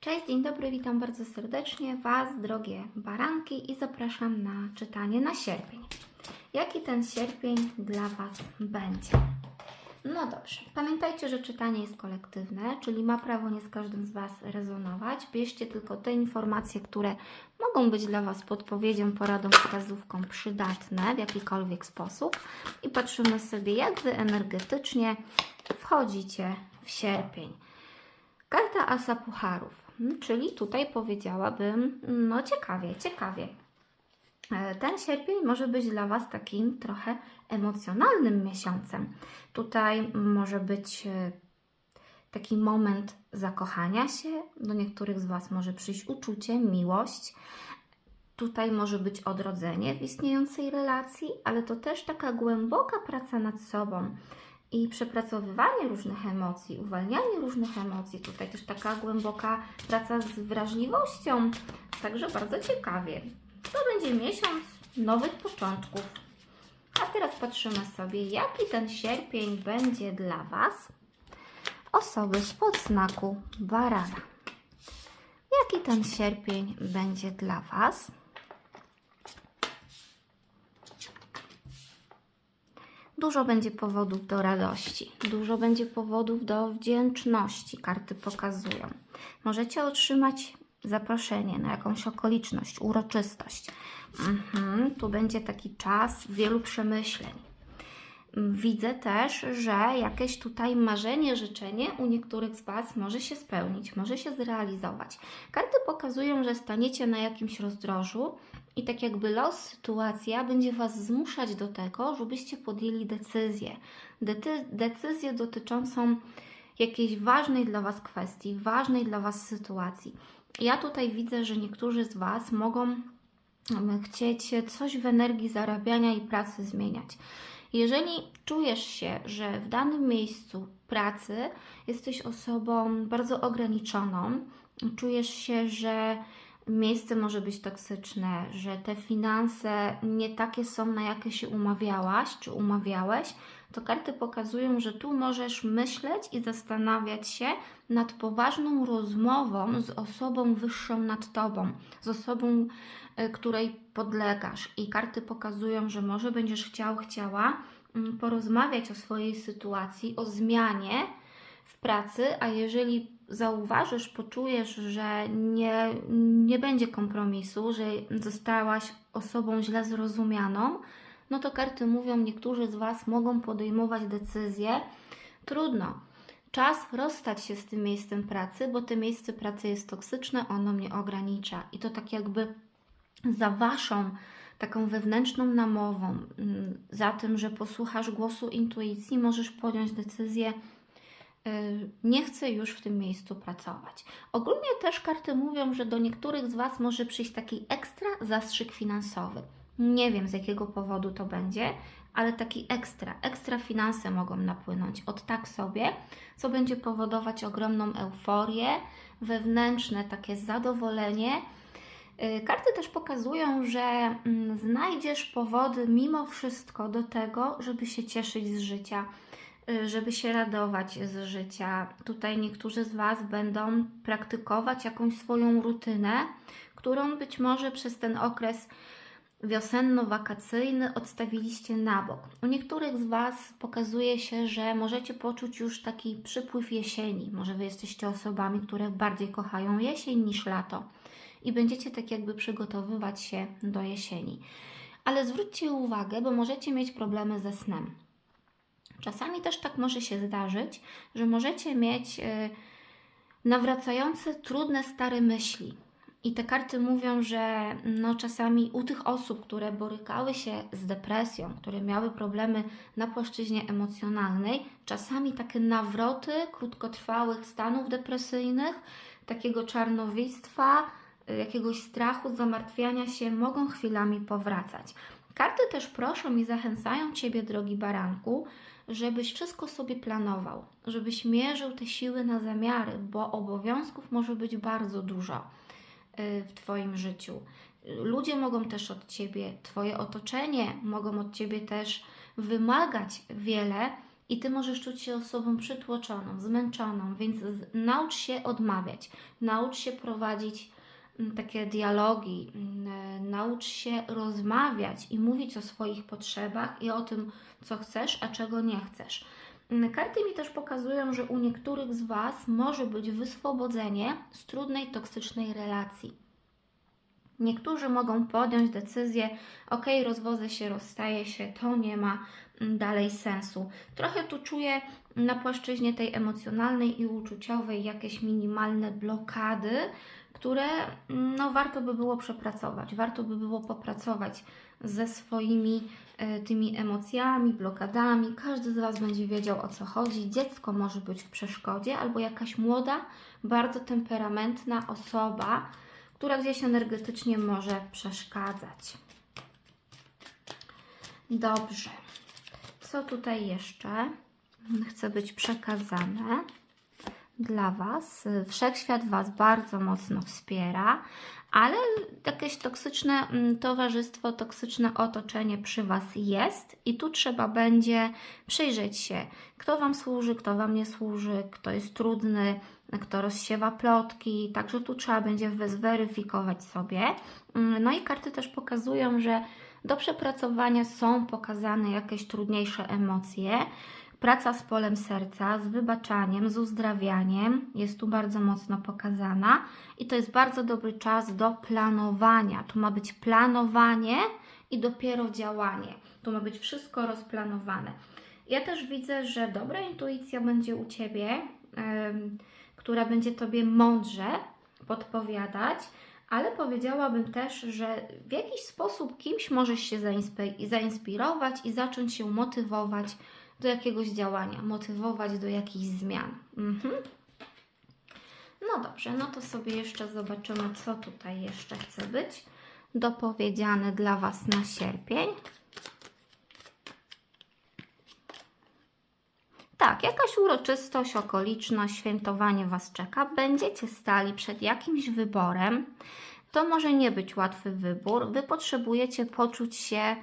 Cześć, dzień dobry, witam bardzo serdecznie Was, drogie baranki, i zapraszam na czytanie na sierpień. Jaki ten sierpień dla Was będzie? No dobrze, pamiętajcie, że czytanie jest kolektywne, czyli ma prawo nie z każdym z Was rezonować. Bierzcie tylko te informacje, które mogą być dla Was podpowiedzią, poradą, wskazówką przydatne w jakikolwiek sposób i patrzymy sobie, jak Wy energetycznie wchodzicie w sierpień. Karta Asa Pucharów, czyli tutaj powiedziałabym, no ciekawie, ciekawie. E, Ten sierpień może być dla Was takim trochę emocjonalnym miesiącem. Tutaj może być e, taki moment zakochania się, do niektórych z Was może przyjść uczucie, miłość. Tutaj może być odrodzenie w istniejącej relacji, ale to też taka głęboka praca nad sobą i przepracowywanie różnych emocji, uwalnianie różnych emocji. Tutaj też taka głęboka praca z wrażliwością. Także bardzo ciekawie. To będzie miesiąc nowych początków. A teraz patrzymy sobie, jaki ten sierpień będzie dla Was, osoby spod znaku barana. Jaki ten sierpień będzie dla Was? Dużo będzie powodów do radości, dużo będzie powodów do wdzięczności. Karty pokazują. Możecie otrzymać zaproszenie na jakąś okoliczność, uroczystość. Mhm, tu będzie taki czas wielu przemyśleń. Widzę też, że jakieś tutaj marzenie, życzenie u niektórych z Was może się spełnić, może się zrealizować. Karty pokazują, że staniecie na jakimś rozdrożu i tak jakby los, sytuacja będzie Was zmuszać do tego, żebyście podjęli decyzję. Dety- decyzję dotyczącą jakiejś ważnej dla Was kwestii, ważnej dla Was sytuacji. Ja tutaj widzę, że niektórzy z Was mogą chcieć coś w energii zarabiania i pracy zmieniać. Jeżeli czujesz się, że w danym miejscu pracy jesteś osobą bardzo ograniczoną, czujesz się, że miejsce może być toksyczne, że te finanse nie takie są, na jakie się umawiałaś czy umawiałeś, to karty pokazują, że tu możesz myśleć i zastanawiać się nad poważną rozmową z osobą wyższą nad tobą, z osobą, y, której podlegasz. I karty pokazują, że może będziesz chciał, chciała mm, porozmawiać o swojej sytuacji, o zmianie w pracy, a jeżeli zauważysz, poczujesz, że nie, nie będzie kompromisu, że zostałaś osobą źle zrozumianą, no to karty mówią, niektórzy z Was mogą podejmować decyzje. Trudno. Czas rozstać się z tym miejscem pracy, bo to miejsce pracy jest toksyczne, ono mnie ogranicza. I to tak jakby za Waszą taką wewnętrzną namową, mm, za tym, że posłuchasz głosu intuicji, możesz podjąć decyzję, nie chcę już w tym miejscu pracować. Ogólnie też karty mówią, że do niektórych z Was może przyjść taki ekstra zastrzyk finansowy. Nie wiem z jakiego powodu to będzie, ale taki ekstra, ekstra finanse mogą napłynąć od tak sobie, co będzie powodować ogromną euforię, wewnętrzne takie zadowolenie. Y, Karty też pokazują, że mm, znajdziesz powody mimo wszystko do tego, żeby się cieszyć z życia, y, żeby się radować z życia. Tutaj niektórzy z Was będą praktykować jakąś swoją rutynę, którą być może przez ten okres wiosenno-wakacyjny odstawiliście na bok. U niektórych z Was pokazuje się, że możecie poczuć już taki przypływ jesieni. Może Wy jesteście osobami, które bardziej kochają jesień niż lato i będziecie tak jakby przygotowywać się do jesieni. Ale zwróćcie uwagę, bo możecie mieć problemy ze snem. Czasami też tak może się zdarzyć, że możecie mieć y, nawracające trudne stare myśli. I te karty mówią, że no czasami u tych osób, które borykały się z depresją, które miały problemy na płaszczyźnie emocjonalnej, czasami takie nawroty krótkotrwałych stanów depresyjnych, takiego czarnowictwa, y, jakiegoś strachu, zamartwiania się mogą chwilami powracać. Karty też proszą i zachęcają Ciebie, drogi baranku, żebyś wszystko sobie planował, żebyś mierzył te siły na zamiary, bo obowiązków może być bardzo dużo y, w Twoim życiu. Ludzie mogą też od Ciebie, Twoje otoczenie mogą od Ciebie też wymagać wiele i ty możesz czuć się osobą przytłoczoną, zmęczoną, więc naucz się odmawiać, naucz się prowadzić takie dialogi, mm, e, naucz się rozmawiać i mówić o swoich potrzebach i o tym, co chcesz, a czego nie chcesz. Mm, Karty mi też pokazują, że u niektórych z Was może być wyswobodzenie z trudnej, toksycznej relacji. Niektórzy mogą podjąć decyzję, ok, rozwodzę się, rozstaję się, to nie ma mm, dalej sensu. Trochę tu czuję na płaszczyźnie tej emocjonalnej i uczuciowej jakieś minimalne blokady, które mm, no, warto by było przepracować, warto by było popracować ze swoimi e, tymi emocjami, blokadami. Każdy z Was będzie wiedział o co chodzi. Dziecko może być w przeszkodzie, albo jakaś młoda, bardzo temperamentna osoba, która gdzieś energetycznie może przeszkadzać. Dobrze. Co tutaj jeszcze chce być przekazane dla Was? Wszechświat Was bardzo mocno wspiera, ale jakieś toksyczne mm, towarzystwo, toksyczne otoczenie przy Was jest i tu trzeba będzie przyjrzeć się, kto Wam służy, kto Wam nie służy, kto jest trudny, kto rozsiewa plotki, także tu trzeba będzie zweryfikować sobie. Mm, No i karty też pokazują, że do przepracowania są pokazane jakieś trudniejsze emocje. Praca z polem serca, z wybaczaniem, z uzdrawianiem jest tu bardzo mocno pokazana i to jest bardzo dobry czas do planowania. Tu ma być planowanie i dopiero działanie. Tu ma być wszystko rozplanowane. Ja też widzę, że dobra intuicja będzie u Ciebie, em, która będzie Tobie mądrze podpowiadać, ale powiedziałabym też, że w jakiś sposób kimś możesz się zainspi- zainspirować i zacząć się motywować do jakiegoś działania, motywować do jakichś zmian. Mhm. No dobrze, no to sobie jeszcze zobaczymy, co tutaj jeszcze chce być dopowiedziane dla Was na sierpień. Tak, jakaś uroczystość, okoliczność, świętowanie Was czeka. Będziecie stali przed jakimś wyborem. To może nie być łatwy wybór. Wy potrzebujecie poczuć się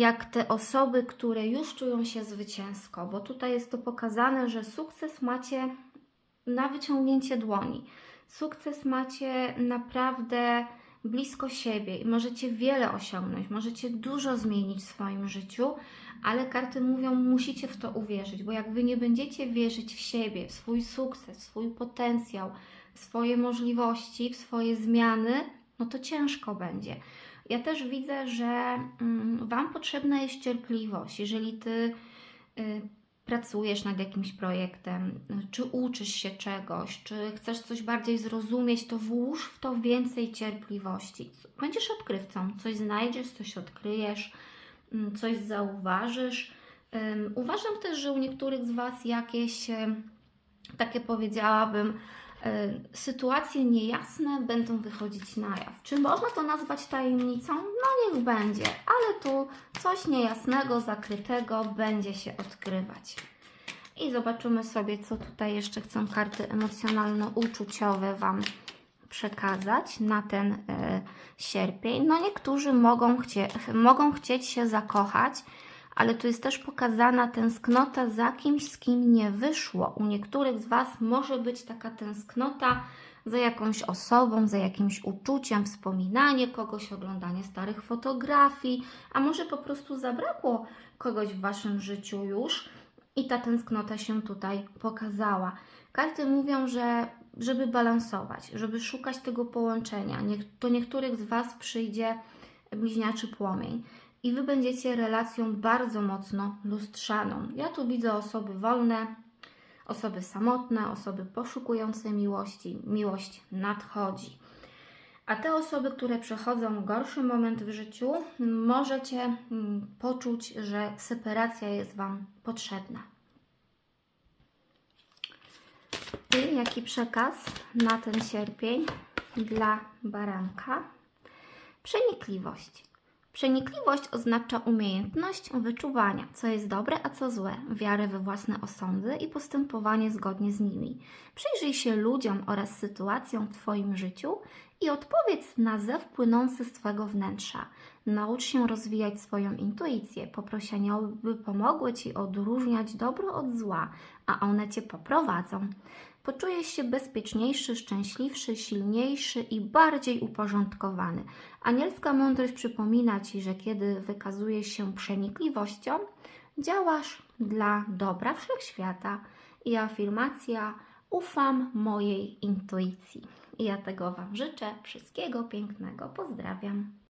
jak te osoby, które już czują się zwycięsko, bo tutaj jest to pokazane, że sukces macie na wyciągnięcie dłoni. Sukces macie naprawdę blisko siebie i możecie wiele osiągnąć, możecie dużo zmienić w swoim życiu, ale karty mówią, musicie w to uwierzyć, bo jak wy nie będziecie wierzyć w siebie, w swój sukces, w swój potencjał, w swoje możliwości, w swoje zmiany, no to ciężko będzie. Ja też widzę, że mm, Wam potrzebna jest cierpliwość. Jeżeli Ty y, pracujesz nad jakimś projektem, y, czy uczysz się czegoś, czy chcesz coś bardziej zrozumieć, to włóż w to więcej cierpliwości. Będziesz odkrywcą, coś znajdziesz, coś odkryjesz, mm, coś zauważysz. Uważam też, że u niektórych z Was jakieś ym, takie powiedziałabym, y, sytuacje niejasne będą wychodzić na jaw. Czy można to nazwać tajemnicą? No niech będzie, ale tu coś niejasnego, zakrytego będzie się odkrywać. I zobaczymy sobie, co tutaj jeszcze chcą karty emocjonalno-uczuciowe Wam przekazać na ten y, sierpień. No niektórzy mogą, chcie, mogą chcieć się zakochać, ale tu jest też pokazana tęsknota za kimś, z kim nie wyszło. U niektórych z Was może być taka tęsknota za jakąś osobą, za jakimś uczuciem, wspominanie kogoś, oglądanie starych fotografii, a może po prostu zabrakło kogoś w Waszym życiu już i ta tęsknota się tutaj pokazała. Karty mówią, że żeby balansować, żeby szukać tego połączenia, to niektórych z Was przyjdzie bliźniaczy płomień i Wy będziecie relacją bardzo mocno lustrzaną. Ja tu widzę osoby wolne, osoby samotne, osoby poszukujące miłości. Miłość nadchodzi. A te osoby, które przechodzą gorszy moment w życiu, możecie mm, poczuć, że separacja jest Wam potrzebna. I jaki przekaz na ten sierpień dla baranka? Przenikliwość. Przenikliwość oznacza umiejętność wyczuwania, co jest dobre, a co złe, wiarę we własne osądy i postępowanie zgodnie z nimi. Przyjrzyj się ludziom oraz sytuacjom w Twoim życiu i odpowiedz na zew płynący z Twojego wnętrza. Naucz się rozwijać swoją intuicję. Poproś by pomogły Ci odróżniać dobro od zła, a one Cię poprowadzą. Poczujesz się bezpieczniejszy, szczęśliwszy, silniejszy i bardziej uporządkowany. Anielska mądrość przypomina Ci, że kiedy wykazujesz się przenikliwością, działasz dla dobra wszechświata. I afirmacja: Ufam mojej intuicji. I ja tego Wam życzę. Wszystkiego pięknego. Pozdrawiam.